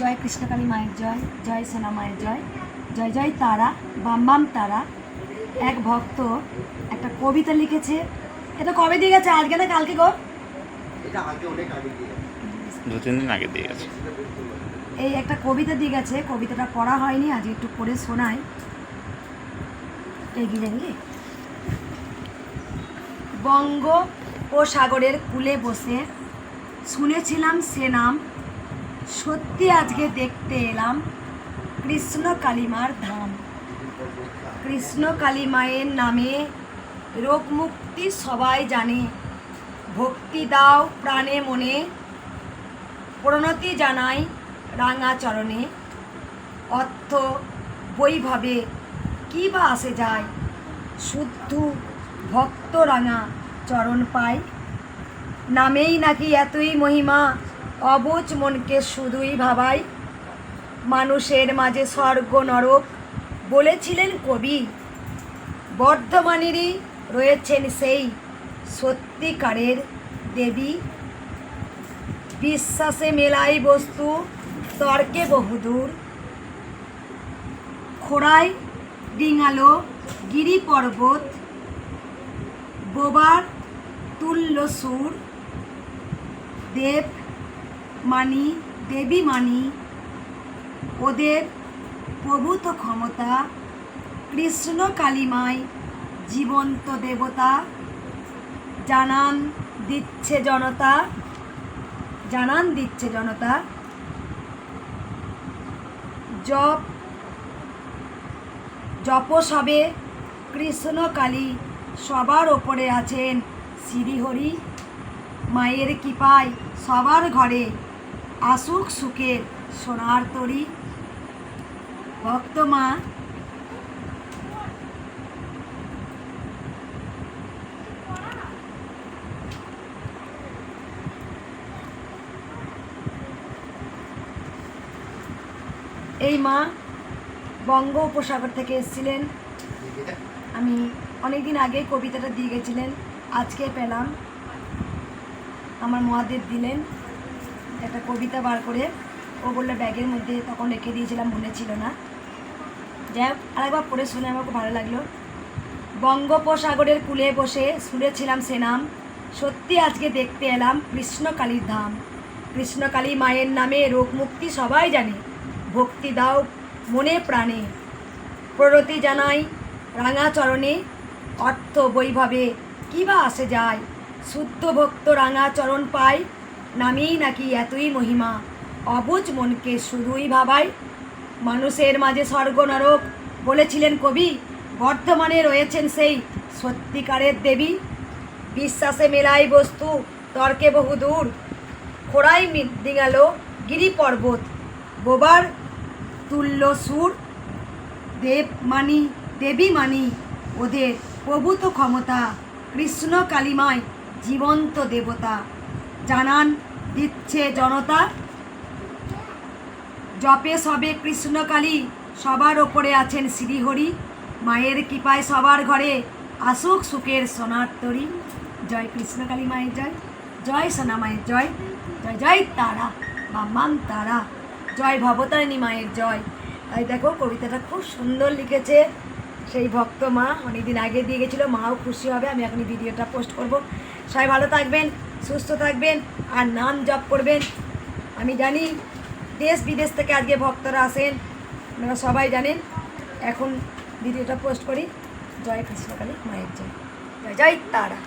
জয় কৃষ্ণকালী মায়ের জয় জয় সোনা মায়ের জয় জয় জয় তারা বাম বাম তারা। এক ভক্ত একটা কবিতা লিখেছে। এটা কবে দিয়ে গেছে? আজকে না কালকে গো। দু তিন দিন আগে দিয়ে গেছে। এই একটা কবিতা দিয়ে গেছে। কবিতাটা পড়া হয়নি আজ একটু পড়ে শোনাই। এগিয়ে জানলি বঙ্গ ও সাগরের কূলে বসে শুনেছিলাম সে নাম সত্যি আজকে দেখতে এলাম কৃষ্ণ কালিমার ধাম। কৃষ্ণ কালী মায়ের নামে রোগ মুক্তি সবাই জানে। ভক্তি দাও প্রাণে মনে। প্রণতি জানাই রাঙা চরণে। অর্থ বৈভাবে কি বা আসে যায়? শুদ্ধ ভক্ত রাঙা চরণ পায়। নামেই নাকি এতই মহিমা অবুজ মনকে শুধুই ভাবাই। মানুষের মাঝে স্বর্গ নরক, বলেছিলেন কবি। বর্ধমানেরই রয়েছেন সেই সত্যিকারের দেবী। বিশ্বাসে মেলাই বস্তু, তর্কে বহুদূর। খোড়াই ডিঙালো গিরি পর্বত বোবার তুল্য সুর দেব মানি, দেবী মানি, ওদের প্রভূত ক্ষমতা, কৃষ্ণ কালিমায় জীবন্ত দেবতা, জানান দিচ্ছে জনতা, জানান দিচ্ছে জনতা, জপ জপস হবে কৃষ্ণ কালী সবার ওপরে আছেন শ্রীহরি, মায়ের কৃপায় সবার ঘরে আসুক সুখের সোনার তরি। ভক্ত মা এই মা বঙ্গ উপসাগর থেকে এসেছিলেন। আমি অনেক দিন আগে কবিতাটা দিয়ে গেছিলেন, আজকে পেলাম। আমার মহাদেব দিলেন। একটা কবিতা বার করে ও বলল, ব্যাগের মধ্যে তখন রেখে দিয়েছিলাম, মনে ছিল না। যাই হোক, আরেকবার পড়ে শুনে আমার খুব ভালো লাগল। বঙ্গোপসাগরের কূলে বসে শুনেছিলাম সে নাম। সত্যি আজকে দেখতে এলাম কৃষ্ণকালীর ধাম। কৃষ্ণকালী মায়ের নামে রোগ মুক্তি সবাই জানে। ভক্তি দাও মনে প্রাণে। প্ররতি জানাই রাঙা চরণে। অর্থ বৈভাবে কী বা আসে যায়। শুদ্ধ ভক্ত রাঙা চরণ পায়। নামেই নাকি এতই মহিমা। অবুজ মনকে শুধুই ভাবাই মানুষের মাঝে স্বর্গ নরক বলেছিলেন কবি, বর্ধমানে রয়েছেন সেই সত্যিকারের দেবী। বিশ্বাসে মেলাই বস্তু, তর্কে বহুদূর খোড়াই দিঙাল গিরি পর্বত বোবার তুল্য সুর। দেব মানি, দেবী মানি, ওদের প্রভূত ক্ষমতা, কৃষ্ণ কালিমায় জীবন্ত দেবতা। জানান, দিচ্ছে জনতা। জপে সবে কৃষ্ণকালী, সবার ওপরে আছেন শ্রীহরি। মায়ের কৃপায় সবার ঘরে আসুক সুখের সোনার তরী জয় কৃষ্ণকালী মায়ের জয় জয় সোনা মায়ের জয় জয় জয় তারা বাম্মাম তারা, জয় ভবতারিণী মায়ের জয়। তাই দেখো কবিতাটা খুব সুন্দর লিখেছে। সেই ভক্ত মা অনেকদিন আগে দিয়ে গেছিল, মাও খুশি হবে, আমি এখন ভিডিওটা পোস্ট করব। সবাই ভালো থাকবেন, সুস্থ থাকবেন, আর নাম জপ করবেন। আমি জানি দেশ বিদেশ থেকে আজকে ভক্তরা আসেন, আপনারা সবাই জানেন। এখন ভিডিওটা পোস্ট করি। জয় কৃষ্ণকালী, মায়ের জয় জয় তারা।